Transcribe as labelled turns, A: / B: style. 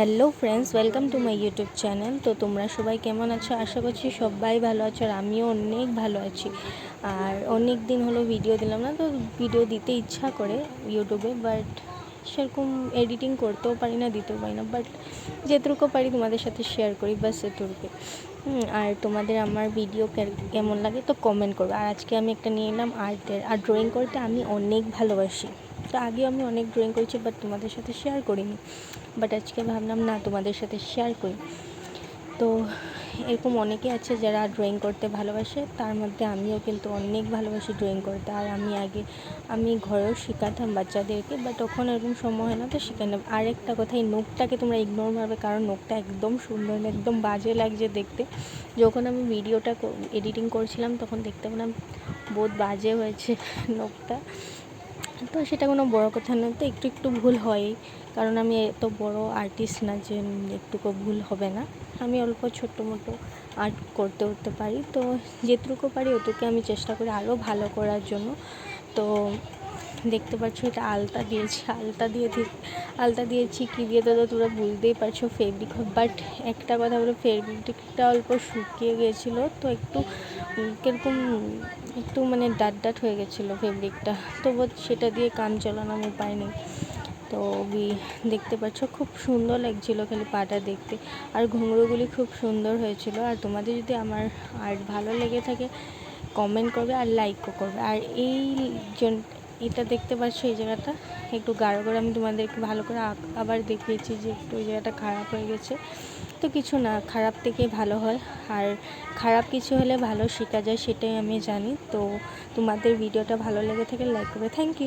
A: Hello friends welcome to my YouTube channel. তো তোমরা সবাই কেমন আছো? আশা করছি সবাই ভালো আছো আর আমিও অনেক ভালো আছি। আর অনেক দিন হলো ভিডিও দিলাম না তো ভিডিও দিতে ইচ্ছা করে ইউটিউবে বাট সেরকম এডিটিং করতেও পারি না দিতেও পারি না। বাট যেটুকু পারি তোমাদের সাথে শেয়ার করি বাস এটুকু হুম, আর তোমাদের আমার ভিডিও কেমন লাগে তো কমেন্ট করবে। আর আজকে আমি একটা নিয়ে এলাম আর্টের আর ড্রয়িং করতে আমি অনেক ভালোবাসি। তো আগে আমি অনেক ড্রয়িং করেছি বাট তোমাদের সাথে শেয়ার করিনি। বাট আজকে ভাবলাম, না, তোমাদের সাথে শেয়ার করি। তো এরকম অনেকে আছে যারা ড্রয়িং করতে ভালোবাসে, তার মধ্যে আমিও কিন্তু অনেক ভালোবাসি ড্রয়িং করতে। আর আমি আগে, আমি ঘরেও শেখাতাম বাচ্চাদেরকে বাট তখন এরকম সময় হয় না, তো শেখানো আর একটা কথা, এই নোকটাকে তোমরা ইগনোর মারবে, কারণ নোখটা একদম সুন্দর একদম বাজে লাগছে দেখতে। যখন আমি ভিডিওটা এডিটিং করছিলাম, তখন দেখতে পেলাম, বহুত বাজে হয়েছে নোকটা তো সেটা কোনো বড় কথা নয়। তো একটু একটু ভুল হয়ই কারণ আমি এত বড় আর্টিস্ট না যে একটুকু ভুল হবে না। আমি অল্প ছোট্ট মোটো আর্ট করতে উঠতে পারি। তো যেটুকু পারি ওটুকু আমি চেষ্টা করি আরও ভালো করার জন্য। তো দেখতে পাচ্ছ এটা আলতা দিয়েছি, আলতা দিয়ে আলতা দিয়েছি, কী দিয়ে তো তোমরা বুঝতেই পারছ ফেব্রিক বাট একটা কথা বলো ফেব্রিকটা অল্প শুকিয়ে গিয়েছিল তো একটু কীরকম, একটু মানে ডাট ডাট হয়ে গেছিল ফেব্রিকটা তবু সেটা দিয়ে কাম চালানোর উপায় নেই। তো দেখতে পাচ্ছ খুব সুন্দর লাগছিল খালি পাটা দেখতে, আর ঘুঙরুগুলি খুব সুন্দর হয়েছিল, আর তোমাদের যদি আমার আর্ট ভালো লেগে থাকে কমেন্ট করবে আর লাইকও করবে, আর এই এটা দেখতে পাচ্ছ এই জায়গাটা? একটু গাঢ় করে আমি তোমাদেরকে ভালো করে আবার দেখিয়েছি যে একটু ওই জায়গাটা খারাপ হয়ে গেছে। তো কিছু না, খারাপ থেকে ভালো হয়। আর খারাপ কিছু হলে ভালো শেখা যায়, সেটাই আমি জানি। তো তোমাদের ভিডিওটা ভালো লেগে থাকে লাইক করবে। Thank you